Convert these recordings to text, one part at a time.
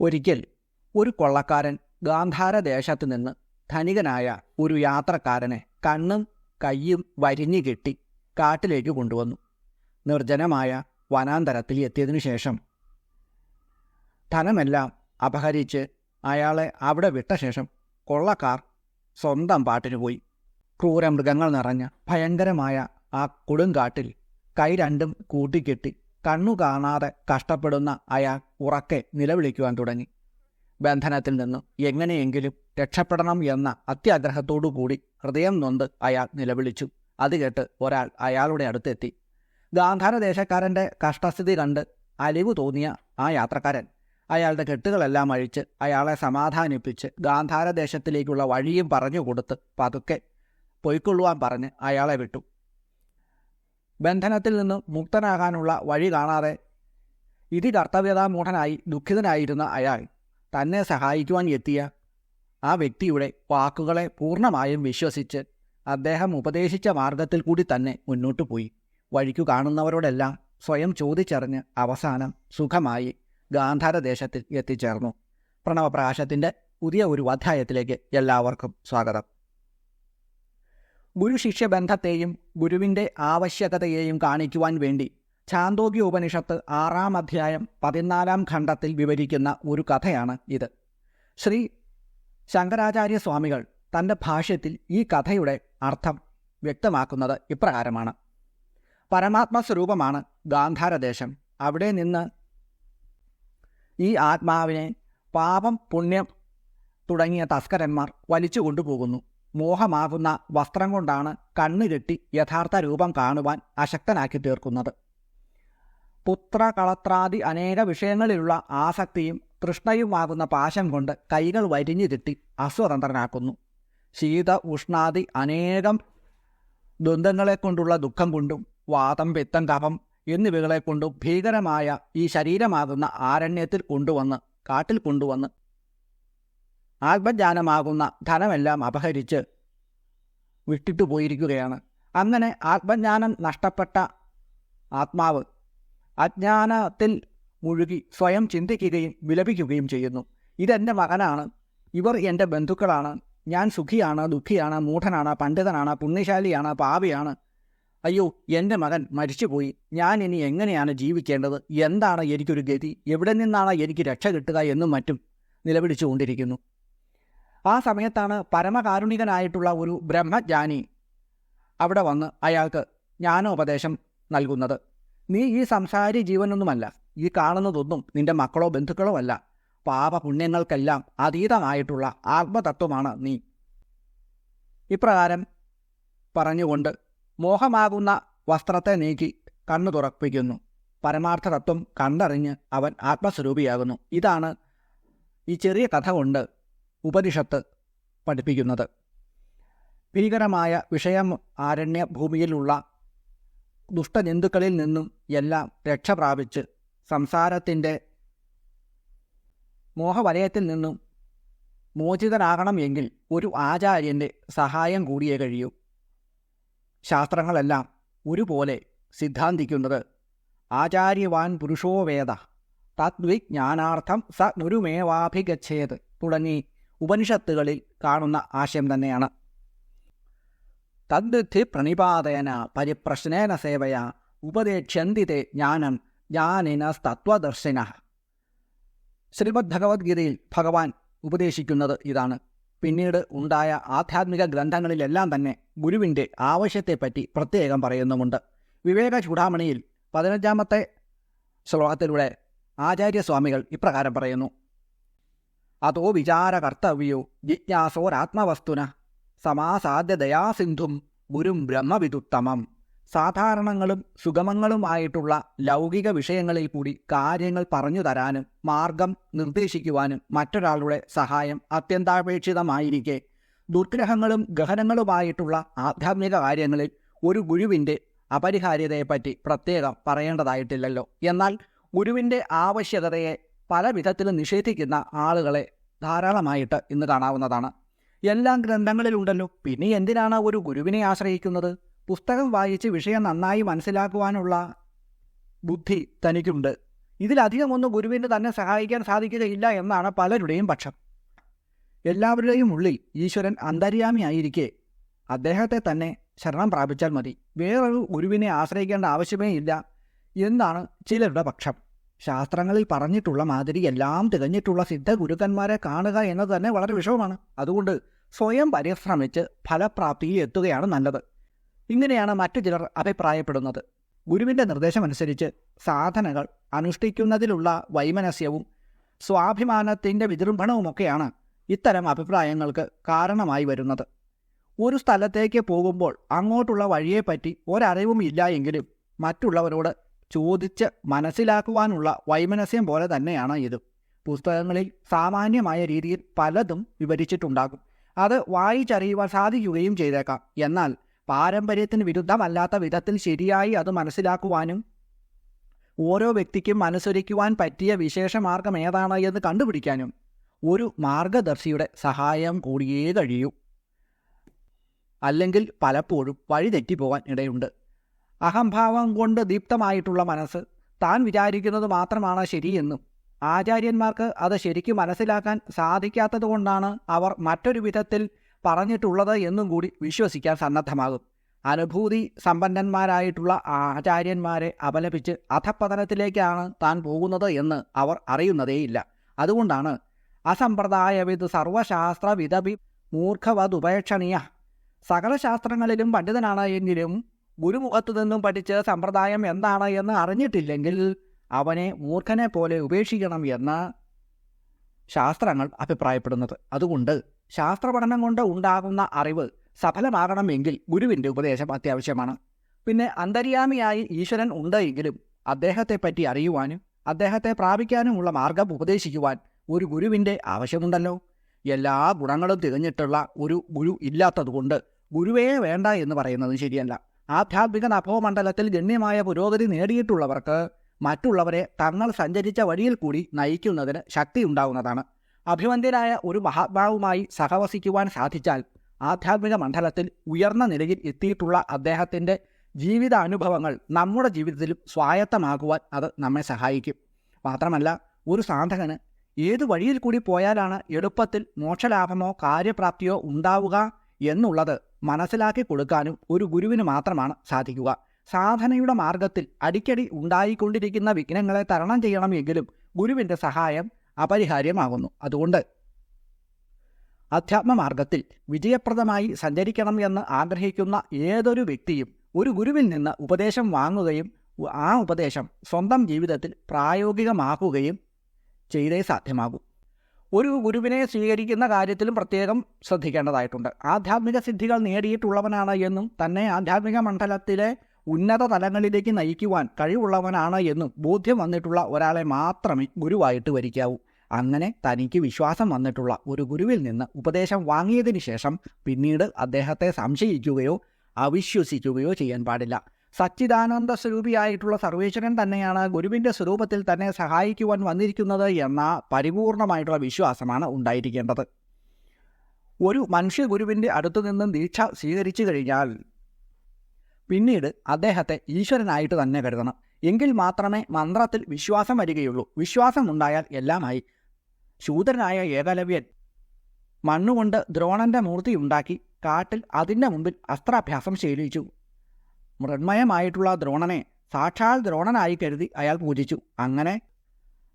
ഒരിക്കൽ ഒരു കൊള്ളക്കാരൻ ഗാന്ധാര ദേശത്ത് നിന്ന് ധനികനായ ഒരു യാത്രക്കാരനെ കണ്ണും കയ്യും വരിഞ്ഞു കെട്ടി കാട്ടിലേക്ക് കൊണ്ടുവന്നു. നിർജനമായ വനാന്തരത്തിൽ എത്തിയതിനു ശേഷം ധനമെല്ലാം അപഹരിച്ച് അയാളെ അവിടെ വിട്ട ശേഷം കൊള്ളക്കാർ സ്വന്തം പാട്ടിന് പോയി. ക്രൂരമൃഗങ്ങൾ നിറഞ്ഞ ഭയങ്കരമായ ആ കൊടുങ്കാട്ടിൽ കൈ രണ്ടും കൂട്ടിക്കെട്ടി കണ്ണു കാണാതെ കഷ്ടപ്പെടുന്ന അയാൾ ഉറക്കെ നിലവിളിക്കുവാൻ തുടങ്ങി. ബന്ധനത്തിൽ നിന്നും എങ്ങനെയെങ്കിലും രക്ഷപ്പെടണം എന്ന അത്യാഗ്രഹത്തോടു കൂടി ഹൃദയം നൊന്ത് അയാൾ നിലവിളിച്ചു. അത് കേട്ട് ഒരാൾ അയാളുടെ അടുത്തെത്തി. ഗാന്ധാര ദേശക്കാരന്റെ കഷ്ടസ്ഥിതി കണ്ട് അലിവ് തോന്നിയ ആ യാത്രക്കാരൻ അയാളുടെ കെട്ടുകളെല്ലാം അഴിച്ച് അയാളെ സമാധാനിപ്പിച്ച് ഗാന്ധാരദേശത്തിലേക്കുള്ള വഴിയും പറഞ്ഞു കൊടുത്ത് പതുക്കെ പൊയ്ക്കൊള്ളുവാൻ പറഞ്ഞ് അയാളെ വിട്ടു. ബന്ധനത്തിൽ നിന്നും മുക്തനാകാനുള്ള വഴി കാണാതെ ഇതി കർത്തവ്യതാമൂഢനായി ദുഃഖിതനായിരുന്ന അയാൾ തന്നെ സഹായിക്കുവാൻ എത്തിയ ആ വ്യക്തിയുടെ വാക്കുകളെ പൂർണമായും വിശ്വസിച്ച് അദ്ദേഹം ഉപദേശിച്ച മാർഗത്തിൽ കൂടി തന്നെ മുന്നോട്ടു പോയി. വഴിക്കു കാണുന്നവരോടെല്ലാം സ്വയം ചോദിച്ചറിഞ്ഞ് അവസാനം സുഖമായി ഗാന്ധാര ദേശത്തിൽ എത്തിച്ചേർന്നു. പ്രണവപ്രകാശത്തിന്റെ പുതിയ ഒരു അധ്യായത്തിലേക്ക് എല്ലാവർക്കും സ്വാഗതം. ഗുരു ശിഷ്യ ബന്ധത്തെയും ഗുരുവിന്റെ ആവശ്യകതയെയും കാണിക്കുവാൻ വേണ്ടി ഛാന്തോഗ്യ ഉപനിഷത്ത് ആറാം അധ്യായം പതിനാലാം ഖണ്ഡത്തിൽ വിവരിക്കുന്ന ഒരു കഥയാണ് ഇത്. ശ്രീ ശങ്കരാചാര്യ സ്വാമികൾ തന്റെ ഭാഷ്യത്തിൽ ഈ കഥയുടെ അർത്ഥം വ്യക്തമാക്കുന്നത് ഇപ്രകാരമാണ്. പരമാത്മസ്വരൂപമാണ് ഗാന്ധാരദേശം. അവിടെ നിന്ന് ഈ ആത്മാവിനെ പാപം പുണ്യം തുടങ്ങിയ തസ്കരന്മാർ വലിച്ചു കൊണ്ടുപോകുന്നു. മോഹമാകുന്ന വസ്ത്രം കൊണ്ടാണ് കണ്ണുകെട്ടി യഥാർത്ഥ രൂപം കാണുവാൻ അശക്തനാക്കി തീർക്കുന്നത്. പുത്രകളത്രാദി അനേക വിഷയങ്ങളിലുള്ള ആസക്തിയും തൃഷ്ണയുമാകുന്ന പാശം കൊണ്ട് കൈകൾ വരിഞ്ഞു തിട്ടി അസ്വതന്ത്രനാക്കുന്നു. ശീത ഉഷ്ണാദി അനേകം കൊണ്ടുള്ള ദുഃഖം കൊണ്ടും വാദം പിത്തം കഫം എന്നിവകളെ കൊണ്ടും ഭീകരമായ ഈ ശരീരമാകുന്ന ആരണ്യത്തിൽ കൊണ്ടുവന്ന് കാട്ടിൽ കൊണ്ടുവന്ന് ആത്മജ്ഞാനമാകുന്ന ധനമെല്ലാം അപഹരിച്ച് വിട്ടിട്ടു പോയിരിക്കുകയാണ്. അങ്ങനെ ആത്മജ്ഞാനം നഷ്ടപ്പെട്ട ആത്മാവ് അജ്ഞാനത്തിൽ മുഴുകി സ്വയം ചിന്തിക്കുകയും വിലപിക്കുകയും ചെയ്യുന്നു. ഇതെന്റെ മകനാണ്. ഇവർ എന്റെ ബന്ധുക്കളാണ്. ഞാൻ സുഖിയാണ് ദുഃഖിയാണ് മൂഢനാണ് പണ്ഡിതനാണ് പുണ്യശാലിയാണ് പാപിയാണ്. അയ്യോ എന്റെ മകൻ മരിച്ചുപോയി. ഞാൻ ഇനി എങ്ങനെയാണ് ജീവിക്കേണ്ടത്? എന്താണ് എനിക്കൊരു ഗതി? എവിടെ നിന്നാണ് എനിക്ക് രക്ഷ കിട്ടുക എന്നും മറ്റും നിലവിളിച്ചുകൊണ്ടിരിക്കുന്നു. ആ സമയത്താണ് പരമകാരുണികനായിട്ടുള്ള ഒരു ബ്രഹ്മജ്ഞാനി അവിടെ വന്ന് അയാൾക്ക് ജ്ഞാനോപദേശം നൽകുന്നത്. നീ ഈ സംസാരി ജീവനൊന്നുമല്ല. ഈ കാണുന്നതൊന്നും നിന്റെ മക്കളോ ബന്ധുക്കളോ അല്ല. പാപപുണ്യങ്ങൾക്കെല്ലാം അതീതമായിട്ടുള്ള ആത്മതത്വമാണ് നീ. ഇപ്രകാരം പറഞ്ഞുകൊണ്ട് മോഹമാകുന്ന വസ്ത്രത്തെ നീക്കി കണ്ണു തുറപ്പിക്കുന്നു. പരമാർത്ഥ തത്വം കണ്ടറിഞ്ഞ് അവൻ ആത്മസ്വരൂപിയാകുന്നു. ഇതാണ് ഈ ചെറിയ കഥ കൊണ്ട് ഉപനിഷത്ത് പഠിപ്പിക്കുന്നത്. ഭീകരമായ വിഷയം ആരണ്യ ഭൂമിയിലുള്ള ദുഷ്ടജന്തുക്കളിൽ നിന്നും എല്ലാം രക്ഷ പ്രാപിച്ച് സംസാരത്തിന്റെ മോഹവലയത്തിൽ നിന്നും മോചിതനാകണം എങ്കിൽ ഒരു ആചാര്യന്റെ സഹായം കൂടിയേ കഴിയൂ. ശാസ്ത്രങ്ങളെല്ലാം ഒരുപോലെ സിദ്ധാന്തിക്കുന്നത് ആചാര്യവാൻ പുരുഷോ വേദ തദ്വിജ്ഞാനാർത്ഥം സ ഗുരുമേവാഭിഗച്ഛേത് തുടങ്ങി ഉപനിഷത്തുകളിൽ കാണുന്ന ആശയം തന്നെയാണ്. തദ്വിധി പ്രണിപാതേന പരിപ്രശ്നേന സേവയ ഉപദേക്ഷന്തിതേ ജ്ഞാനം ജ്ഞാനിന തത്വദർശിന ശ്രീമദ് ഭഗവത്ഗീതയിൽ ഭഗവാൻ ഉപദേശിക്കുന്നത് ഇതാണ്. പിന്നീട് ഉണ്ടായ ആധ്യാത്മിക ഗ്രന്ഥങ്ങളിലെല്ലാം തന്നെ ഗുരുവിന്റെ ആവശ്യത്തെപ്പറ്റി പ്രത്യേകം പറയുന്നുമുണ്ട്. വിവേക ചൂടാമണിയിൽ പതിനഞ്ചാമത്തെ ശ്ലോകത്തിലൂടെ ആചാര്യസ്വാമികൾ ഇപ്രകാരം പറയുന്നു. അതോ വിചാരകർത്തവ്യോ ജിജ്ഞാസോരാത്മവസ്തുന സമാസാദ്യ ദയാസിന്ധും ഗുരും ബ്രഹ്മവിദുത്തമം. സാധാരണങ്ങളും സുഗമങ്ങളുമായിട്ടുള്ള ലൗകിക വിഷയങ്ങളിൽ കൂടി കാര്യങ്ങൾ പറഞ്ഞു തരാനും മാർഗം നിർദ്ദേശിക്കുവാനും മറ്റൊരാളുടെ സഹായം അത്യന്താപേക്ഷിതമായിരിക്കെ. ദുർഗ്രഹങ്ങളും ഗഹനങ്ങളുമായിട്ടുള്ള ആധ്യാത്മിക കാര്യങ്ങളിൽ ഒരു ഗുരുവിന്റെ അപരിഹാര്യതയെപ്പറ്റി പ്രത്യേകം പറയേണ്ടതായിട്ടില്ലല്ലോ. എന്നാൽ ഗുരുവിന്റെ ആവശ്യകതയെ പല വിധത്തിലും നിഷേധിക്കുന്ന ആളുകളെ ധാരാളമായിട്ട് ഇന്ന് കാണാവുന്നതാണ്. എല്ലാ ഗ്രന്ഥങ്ങളിലുണ്ടല്ലോ. പിന്നെ എന്തിനാണ് ഒരു ഗുരുവിനെ ആശ്രയിക്കുന്നത്? പുസ്തകം വായിച്ച് വിഷയം നന്നായി മനസ്സിലാക്കുവാനുള്ള ബുദ്ധി തനിക്കുണ്ട്. ഇതിലധികമൊന്നും ഗുരുവിന് തന്നെ സഹായിക്കാൻ സാധിക്കുകയില്ല എന്നാണ് പലരുടെയും പക്ഷം. എല്ലാവരുടെയും ഉള്ളിൽ ഈശ്വരൻ അന്തര്യാമിയായിരിക്കെ. അദ്ദേഹത്തെ തന്നെ ശരണം പ്രാപിച്ചാൽ മതി. വേറൊരു ഗുരുവിനെ ആശ്രയിക്കേണ്ട ആവശ്യമേ ഇല്ല എന്നാണ് ചിലരുടെ പക്ഷം. ശാസ്ത്രങ്ങളിൽ പറഞ്ഞിട്ടുള്ള മാതിരി എല്ലാം തികഞ്ഞിട്ടുള്ള സിദ്ധ ഗുരുക്കന്മാരെ കാണുക എന്നത് തന്നെ വളരെ വിഷമമാണ്. അതുകൊണ്ട് സ്വയം പരിശ്രമിച്ച് ഫലപ്രാപ്തിയിൽ എത്തുകയാണ് നല്ലത്. ഇങ്ങനെയാണ് മറ്റു ചിലർ അഭിപ്രായപ്പെടുന്നത്. ഗുരുവിന്റെ നിർദ്ദേശമനുസരിച്ച് സാധനകൾ അനുഷ്ഠിക്കുന്നതിലുള്ള വൈമനസ്യവും സ്വാഭിമാനത്തിന്റെ വിജൃംഭണവുമൊക്കെയാണ് ഇത്തരം അഭിപ്രായങ്ങൾക്ക് കാരണമായി വരുന്നത്. ഒരു സ്ഥലത്തേക്ക് പോകുമ്പോൾ അങ്ങോട്ടുള്ള വഴിയെപ്പറ്റി ഒരറിവും ഇല്ല എങ്കിലും മറ്റുള്ളവരോട് ചോദിച്ച് മനസ്സിലാക്കുവാനുള്ള വൈമനസ്യം പോലെ തന്നെയാണ് ഇത്. പുസ്തകങ്ങളിൽ സാമാന്യമായ രീതിയിൽ പലതും വിവരിച്ചിട്ടുണ്ടാകും. അത് വായിച്ചറിയുവാൻ സാധിക്കുകയും ചെയ്തേക്കാം. എന്നാൽ പാരമ്പര്യത്തിന് വിരുദ്ധമല്ലാത്ത വിധത്തിൽ ശരിയായി അത് മനസ്സിലാക്കുവാനും ഓരോ വ്യക്തിക്കും അനുസരിക്കുവാൻ പറ്റിയ വിശേഷമാർഗം ഏതാണ് എന്ന് കണ്ടുപിടിക്കാനും ഒരു മാർഗദർശിയുടെ സഹായം കൂടിയേ കഴിയൂ. അല്ലെങ്കിൽ പലപ്പോഴും വഴി തെറ്റിപ്പോകാൻ ഇടയുണ്ട്. അഹംഭാവം കൊണ്ട് ദീപ്തമായിട്ടുള്ള മനസ്സ് താൻ വിചാരിക്കുന്നത് മാത്രമാണ് ശരിയെന്നും ആചാര്യന്മാർക്ക് അത് ശരിക്കും മനസ്സിലാക്കാൻ സാധിക്കാത്തതുകൊണ്ടാണ് അവർ മറ്റൊരു വിധത്തിൽ പറഞ്ഞിട്ടുള്ളത് എന്നും കൂടി വിശ്വസിക്കാൻ സന്നദ്ധമാകും. അനുഭൂതി സമ്പന്നന്മാരായിട്ടുള്ള ആചാര്യന്മാരെ അപലപിച്ച് അധപ്പതനത്തിലേക്കാണ് താൻ പോകുന്നത് എന്ന് അവർ അറിയുന്നതേയില്ല. അതുകൊണ്ടാണ് അസമ്പ്രദായവിത് സർവശാസ്ത്ര വിധപി മൂർഖവതുപേക്ഷണീയ സകല ശാസ്ത്രങ്ങളിലും പണ്ഡിതനാണ് എങ്കിലും ഗുരുമുഖത്തു നിന്നും പഠിച്ച് സമ്പ്രദായം എന്താണ് എന്ന് അറിഞ്ഞിട്ടില്ലെങ്കിൽ അവനെ മൂർഖനെ പോലെ ഉപേക്ഷിക്കണം എന്ന് ശാസ്ത്രങ്ങൾ അഭിപ്രായപ്പെടുന്നത്. അതുകൊണ്ട് ശാസ്ത്രപഠനം കൊണ്ട് ഉണ്ടാകുന്ന അറിവ് സഫലമാകണമെങ്കിൽ ഗുരുവിന്റെ ഉപദേശം അത്യാവശ്യമാണ്. പിന്നെ അന്തര്യാമിയായി ഈശ്വരൻ ഉണ്ട് എങ്കിലും അദ്ദേഹത്തെപ്പറ്റി അറിയുവാനും അദ്ദേഹത്തെ പ്രാപിക്കാനുമുള്ള മാർഗം ഉപദേശിക്കുവാൻ ഒരു ഗുരുവിന്റെ ആവശ്യമുണ്ടല്ലോ. എല്ലാ ഗുണങ്ങളും തികഞ്ഞിട്ടുള്ള ഒരു ഗുരു ഇല്ലാത്തതുകൊണ്ട് ഗുരുവേ വേണ്ട എന്ന് പറയുന്നത് ശരിയല്ല. ആധ്യാത്മിക നഭോമണ്ഡലത്തിൽ ഗണ്യമായ പുരോഗതി നേടിയിട്ടുള്ളവർക്ക് മറ്റുള്ളവരെ തങ്ങൾ സഞ്ചരിച്ച വഴിയിൽ കൂടി നയിക്കുന്നതിന് ശക്തി ഉണ്ടാവുന്നതാണ് അഭിവന്ദ്യനായ ഒരു മഹാത്മാവുമായി സഹവസിക്കുവാൻ സാധിച്ചാൽ ആധ്യാത്മിക മണ്ഡലത്തിൽ ഉയർന്ന നിലയിൽ എത്തിയിട്ടുള്ള അദ്ദേഹത്തിന്റെ ജീവിതാനുഭവങ്ങൾ നമ്മുടെ ജീവിതത്തിലും സ്വായത്തമാകുവാൻ അത് നമ്മെ സഹായിക്കും. മാത്രമല്ല ഒരു സാധകന് ഏത് വഴിയിൽ കൂടി പോയാലാണ് എളുപ്പത്തിൽ മോക്ഷലാഭമോ കാര്യപ്രാപ്തിയോ ഉണ്ടാവുക എന്നുള്ളത് മനസ്സിലാക്കി കൊടുക്കാനും ഒരു ഗുരുവിന് മാത്രമാണ് സാധിക്കുക. സാധനയുടെ മാർഗത്തിൽ അടിക്കടി ഉണ്ടായിക്കൊണ്ടിരിക്കുന്ന വിഘ്നങ്ങളെ തരണം ചെയ്യണമെങ്കിലും ഗുരുവിന്റെ സഹായം അപരിഹാര്യമാകുന്നു. അതുകൊണ്ട് അധ്യാത്മമാർഗത്തിൽ വിജയപ്രദമായി സഞ്ചരിക്കണം എന്ന് ആഗ്രഹിക്കുന്ന ഏതൊരു വ്യക്തിയും ഒരു ഗുരുവിൽ നിന്ന് ഉപദേശം വാങ്ങുകയും ആ ഉപദേശം സ്വന്തം ജീവിതത്തിൽ പ്രായോഗികമാക്കുകയും ചെയ്തേ സാധ്യമാകൂ. ഒരു ഗുരുവിനെ സ്വീകരിക്കുന്ന കാര്യത്തിലും പ്രത്യേകം ശ്രദ്ധിക്കേണ്ടതായിട്ടുണ്ട്. ആധ്യാത്മിക സിദ്ധികൾ നേടിയിട്ടുള്ളവനാണ് എന്നും തന്നെ ആധ്യാത്മിക മണ്ഡലത്തിലെ ഉന്നത തലങ്ങളിലേക്ക് നയിക്കുവാൻ കഴിവുള്ളവനാണ് എന്നും ബോധ്യം വന്നിട്ടുള്ള ഒരാളെ മാത്രമേ ഗുരുവായിട്ട് വരിക്കാവൂ. അങ്ങനെ തനിക്ക് വിശ്വാസം വന്നിട്ടുള്ള ഒരു ഗുരുവിൽ നിന്ന് ഉപദേശം വാങ്ങിയതിന് ശേഷം പിന്നീട് അദ്ദേഹത്തെ സംശയിക്കുകയോ അവിശ്വസിക്കുകയോ ചെയ്യാൻ പാടില്ല. സച്ചിദാനന്ദ സ്വരൂപിയായിട്ടുള്ള സർവേശ്വരൻ തന്നെയാണ് ഗുരുവിന്റെ സ്വരൂപത്തിൽ തന്നെ സഹായിക്കുവാൻ വന്നിരിക്കുന്നത് എന്ന പരിപൂർണമായിട്ടുള്ള വിശ്വാസമാണ് ഉണ്ടായിരിക്കേണ്ടത്. ഒരു മനുഷ്യ ഗുരുവിന്റെ അടുത്തു നിന്നും ദീക്ഷ സ്വീകരിച്ചു കഴിഞ്ഞാൽ പിന്നീട് അദ്ദേഹത്തെ ഈശ്വരനായിട്ട് തന്നെ കരുതണം. എങ്കിൽ മാത്രമേ മന്ത്രത്തിൽ വിശ്വാസം വരികയുള്ളൂ. വിശ്വാസം ഉണ്ടായാൽ എല്ലാമായി. ശൂദ്രനായ ഏകലവ്യൻ മണ്ണുകൊണ്ട് ദ്രോണന്റെ മൂർത്തി ഉണ്ടാക്കി കാട്ടിൽ അതിന്റെ മുമ്പിൽ അസ്ത്രാഭ്യാസം ശീലിച്ചു മൃണ്മയമായിട്ടുള്ള ദ്രോണനെ സാക്ഷാൽ ദ്രോണനായി കരുതി അയാൾ പൂജിച്ചു. അങ്ങനെ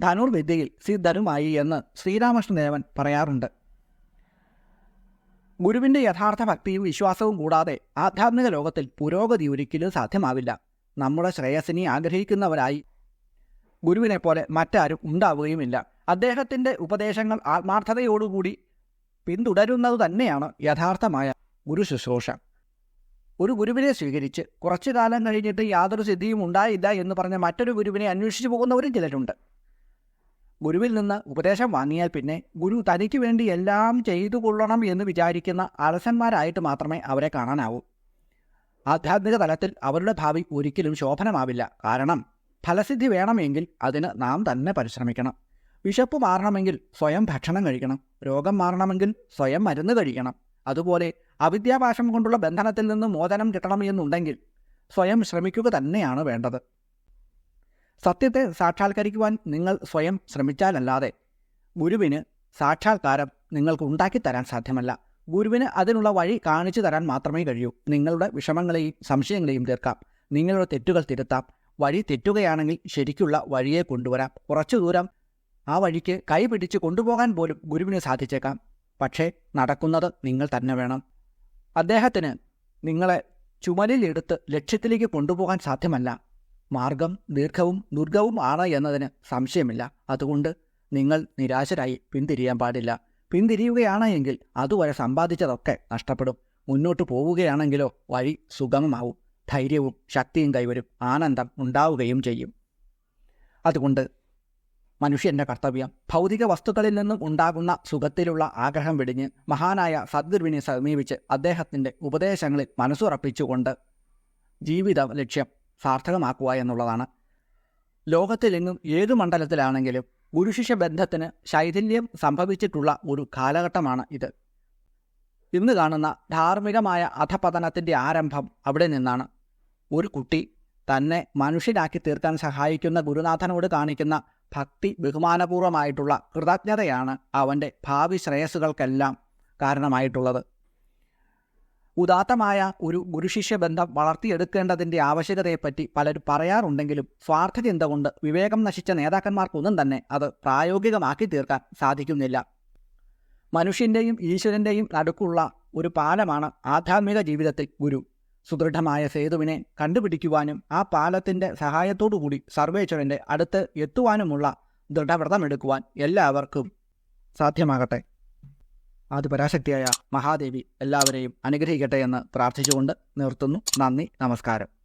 ധനുർവിദ്യയിൽ സിദ്ധനുമായി എന്ന് ശ്രീരാമകൃഷ്ണദേവൻ പറയാറുണ്ട്. ഗുരുവിന്റെ യഥാർത്ഥ ഭക്തിയും വിശ്വാസവും കൂടാതെ ആധ്യാത്മിക ലോകത്തിൽ പുരോഗതി ഒരിക്കലും സാധ്യമാവില്ല. നമ്മുടെ ശ്രേയസിനെ ആഗ്രഹിക്കുന്നവരായി ഗുരുവിനെ പോലെ മറ്റാരും ഉണ്ടാവുകയുമില്ല. അദ്ദേഹത്തിന്റെ ഉപദേശങ്ങൾ ആത്മാർത്ഥതയോടുകൂടി പിന്തുടരുന്നത് തന്നെയാണ് യഥാർത്ഥമായ ഗുരു ശുശ്രൂഷ ഒരു ഗുരുവിനെ സ്വീകരിച്ച് കുറച്ചു കാലം കഴിഞ്ഞിട്ട് യാതൊരു സിദ്ധിയും ഉണ്ടായില്ല എന്ന് പറഞ്ഞ മറ്റൊരു ഗുരുവിനെ അന്വേഷിച്ചു പോകുന്നവരും ചിലരുണ്ട്. ഗുരുവിൽ നിന്ന് ഉപദേശം വാങ്ങിയാൽ പിന്നെ ഗുരു തനിക്ക് വേണ്ടി എല്ലാം ചെയ്തു കൊള്ളണം എന്ന് വിചാരിക്കുന്ന അലസന്മാരായിട്ട് മാത്രമേ അവരെ കാണാനാവൂ. ആധ്യാത്മിക തലത്തിൽ അവരുടെ ഭാവി ഒരിക്കലും ശോഭനമാവില്ല. കാരണം ഫലസിദ്ധി വേണമെങ്കിൽ അതിന് നാം തന്നെ പരിശ്രമിക്കണം. വിശപ്പ് മാറണമെങ്കിൽ സ്വയം ഭക്ഷണം കഴിക്കണം. രോഗം മാറണമെങ്കിൽ സ്വയം മരുന്ന് കഴിക്കണം. അതുപോലെ അവിദ്യാഭാഷം കൊണ്ടുള്ള ബന്ധനത്തിൽ നിന്ന് മോചനം കിട്ടണമെന്നുണ്ടെങ്കിൽ സ്വയം ശ്രമിക്കുക തന്നെയാണ് വേണ്ടത്. സത്യത്തെ സാക്ഷാത്കരിക്കുവാൻ നിങ്ങൾ സ്വയം ശ്രമിച്ചാലല്ലാതെ ഗുരുവിന് സാക്ഷാത്കാരം നിങ്ങൾക്ക് ഉണ്ടാക്കി തരാൻ സാധ്യമല്ല. ഗുരുവിന് അതിനുള്ള വഴി കാണിച്ചു തരാൻ മാത്രമേ കഴിയൂ. നിങ്ങളുടെ വിഷമങ്ങളെയും സംശയങ്ങളെയും തീർക്കാം. നിങ്ങളുടെ തെറ്റുകൾ തിരുത്താം. വഴി തെറ്റുകയാണെങ്കിൽ ശരിക്കുള്ള വഴിയെ കൊണ്ടുവരാം. കുറച്ചു ദൂരം ആ വഴിക്ക് കൈപിടിച്ച് കൊണ്ടുപോകാൻ പോലും ഗുരുവിന് സാധിച്ചേക്കാം. പക്ഷേ നടക്കുന്നത് നിങ്ങൾ തന്നെ വേണം. അദ്ദേഹത്തിന് നിങ്ങളെ ചുമലിലെടുത്ത് ലക്ഷ്യത്തിലേക്ക് കൊണ്ടുപോകാൻ സാധ്യമല്ല. മാർഗം ദീർഘവും ദുർഗവും ആണ് എന്നതിന് സംശയമില്ല. അതുകൊണ്ട് നിങ്ങൾ നിരാശരായി പിന്തിരിയാൻ പാടില്ല. പിന്തിരിയുകയാണ് എങ്കിൽ അതുവരെ സമ്പാദിച്ചതൊക്കെ നഷ്ടപ്പെടും. മുന്നോട്ട് പോവുകയാണെങ്കിലോ വഴി സുഗമമാവും. ധൈര്യവും ശക്തിയും കൈവരും. ആനന്ദം ഉണ്ടാവുകയും ചെയ്യും. അതുകൊണ്ട് മനുഷ്യന്റെ കർത്തവ്യം. ഭൗതിക വസ്തുക്കളിൽ നിന്നും ഉണ്ടാകുന്ന സുഖത്തിലുള്ള ആഗ്രഹം വെടിഞ്ഞ് മഹാനായ സദ്ഗുരുവിനെ സമീപിച്ച് അദ്ദേഹത്തിന്റെ ഉപദേശങ്ങളിൽ മനസ്സുറപ്പിച്ചുകൊണ്ട് ജീവിത ലക്ഷ്യം സാർത്ഥകമാക്കുക എന്നുള്ളതാണ്. ലോകത്തിലെങ്ങും ഏതു മണ്ഡലത്തിലാണെങ്കിലും ഗുരുശിഷ്യ ബന്ധത്തിന് ശൈഥില്യം സംഭവിച്ചിട്ടുള്ള ഒരു കാലഘട്ടമാണ് ഇത്. ഇന്ന് കാണുന്ന ധാർമ്മികമായ അധപതനത്തിന്റെ ആരംഭം അവിടെ നിന്നാണ്. ഒരു കുട്ടി തന്നെ മനുഷ്യരാക്കി തീർക്കാൻ സഹായിക്കുന്ന ഗുരുനാഥനോട് കാണിക്കുന്ന ഭക്തി ബഹുമാനപൂർവമായിട്ടുള്ള കൃതജ്ഞതയാണ് അവന്റെ ഭാവി ശ്രേയസ്സുകൾക്കെല്ലാം കാരണമായിട്ടുള്ളത്. ഉദാത്തമായ ഒരു ഗുരുശിഷ്യ ബന്ധം വളർത്തിയെടുക്കേണ്ടതിന്റെ ആവശ്യകതയെപ്പറ്റി പലരും പറയാറുണ്ടെങ്കിലും സ്വാർത്ഥചിന്ത കൊണ്ട് വിവേകം നശിച്ച നേതാക്കന്മാർക്കൊന്നും തന്നെ അത് പ്രായോഗികമാക്കി തീർക്കാൻ സാധിക്കുന്നില്ല. മനുഷ്യന്റെയും ഈശ്വരന്റെയും നടുക്കുള്ള ഒരു പാലമാണ് ആധ്യാത്മിക ജീവിതത്തിൽ ഗുരു. സുദൃഢമായ സേതുവിനെ കണ്ടുപിടിക്കുവാനും ആ പാലത്തിന്റെ സഹായത്തോടുകൂടി സർവേശ്വരന്റെ അടുത്ത് എത്തുവാനുമുള്ള ദൃഢവ്രതമെടുക്കുവാൻ എല്ലാവർക്കും സാധ്യമാകട്ടെ. ആദിപരാശക്തിയായ മഹാദേവി എല്ലാവരെയും അനുഗ്രഹിക്കട്ടെ എന്ന് പ്രാർത്ഥിച്ചുകൊണ്ട് നിർത്തുന്നു. നന്ദി നമസ്കാരം.